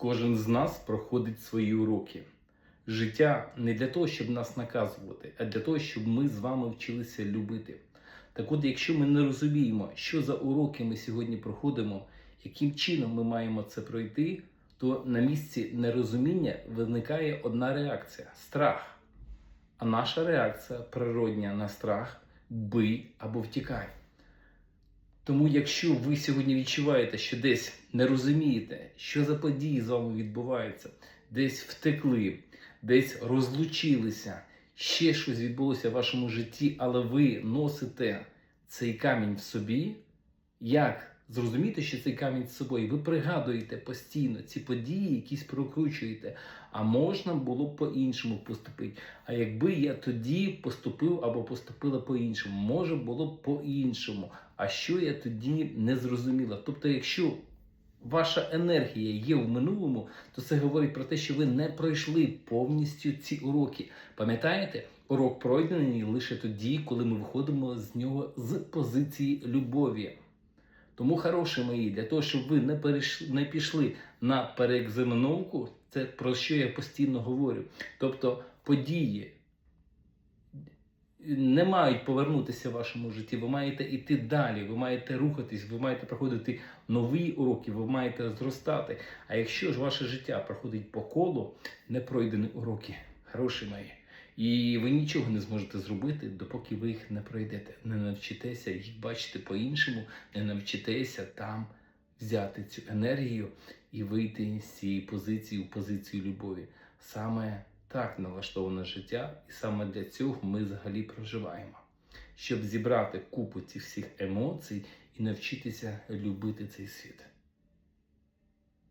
Кожен з нас проходить свої уроки. Життя не для того, щоб нас наказувати, а для того, щоб ми з вами вчилися любити. Так от, якщо ми не розуміємо, що за уроки ми сьогодні проходимо, яким чином ми маємо це пройти, то на місці нерозуміння виникає одна реакція страх. А наша реакція природня на страх бий або втікай. Тому, якщо ви сьогодні відчуваєте, що десь не розумієте, що за події з вами відбуваються, десь втекли, десь розлучилися, ще щось відбулося в вашому житті, але ви носите цей камінь в собі, як зрозуміти, що цей камінь з собою? Ви пригадуєте постійно ці події, якісь прокручуєте. А можна було б по-іншому поступити. А якби я тоді поступив або поступила по-іншому, може було б по-іншому. А що я тоді не зрозуміла? Тобто, якщо ваша енергія є в минулому, то це говорить про те, що ви не пройшли повністю ці уроки. Пам'ятаєте, урок пройдений лише тоді, коли ми виходимо з нього з позиції любові. Тому, хороші мої, для того, щоб ви не перейшли, не пішли на переекзаменовку, це про що я постійно говорю. Тобто події не мають повернутися в вашому житті. Ви маєте йти далі, ви маєте рухатись, ви маєте проходити нові уроки, ви маєте зростати. А якщо ж ваше життя проходить по колу, не пройдені уроки, хороші мої. І ви нічого не зможете зробити, допоки ви їх не пройдете. Не навчитеся їх бачити по-іншому, не навчитеся там взяти цю енергію і вийти з цієї позиції в позицію любові. Саме так налаштоване життя, і саме для цього ми взагалі проживаємо. Щоб зібрати купу цих всіх емоцій і навчитися любити цей світ.